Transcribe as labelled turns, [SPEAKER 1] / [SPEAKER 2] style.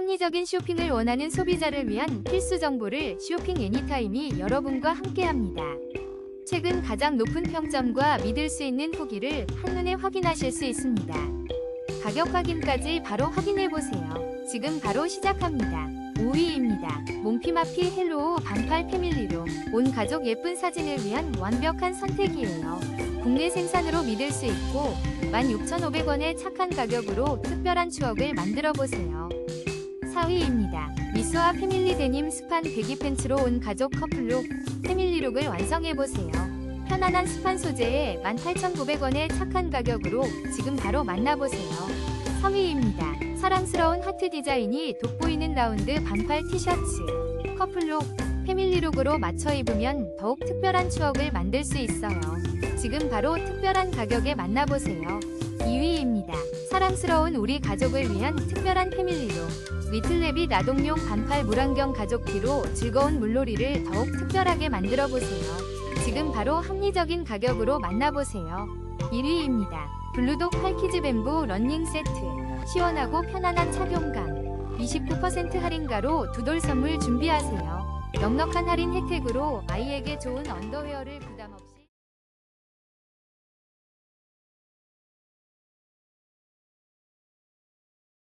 [SPEAKER 1] 합리적인 쇼핑을 원하는 소비자를 위한 필수 정보를 쇼핑 애니타임이 여러분과 함께합니다. 최근 가장 높은 평점과 믿을 수 있는 후기를 한눈에 확인하실 수 있습니다. 가격 확인까지 바로 확인해 보세요. 지금 바로 시작합니다. 5위입니다. 몽피마피 헬로우 반팔 패밀리로 온 가족 예쁜 사진을 위한 완벽한 선택이에요. 국내 생산으로 믿을 수 있고 16,500원의 착한 가격으로 특별한 추억을 만들어 보세요. 4위입니다. 미소와 패밀리 데님 스판 배기 팬츠로 온 가족 커플룩 패밀리룩을 완성해 보세요. 편안한 스판 소재에 18,900원의 착한 가격으로 지금 바로 만나보세요. 3위입니다. 사랑스러운 하트 디자인이 돋보이는 라운드 반팔 티셔츠 커플룩 패밀리룩으로 맞춰 입으면 더욱 특별한 추억을 만들 수 있어요. 지금 바로 특별한 가격에 만나보세요. 2위입니다. 사랑스러운 우리 가족을 위한 특별한 패밀리룩 리틀레빗 아동용 반팔 물안경 가족티로 즐거운 물놀이를 더욱 특별하게 만들어 보세요. 지금 바로 합리적인 가격으로 만나보세요. 1위입니다. 블루독 팔키즈 뱀부 러닝 세트 시원하고 편안한 착용감 29% 할인가로 두 돌 선물 준비하세요. 넉넉한 할인 혜택으로 아이에게 좋은 언더웨어를 부담 없이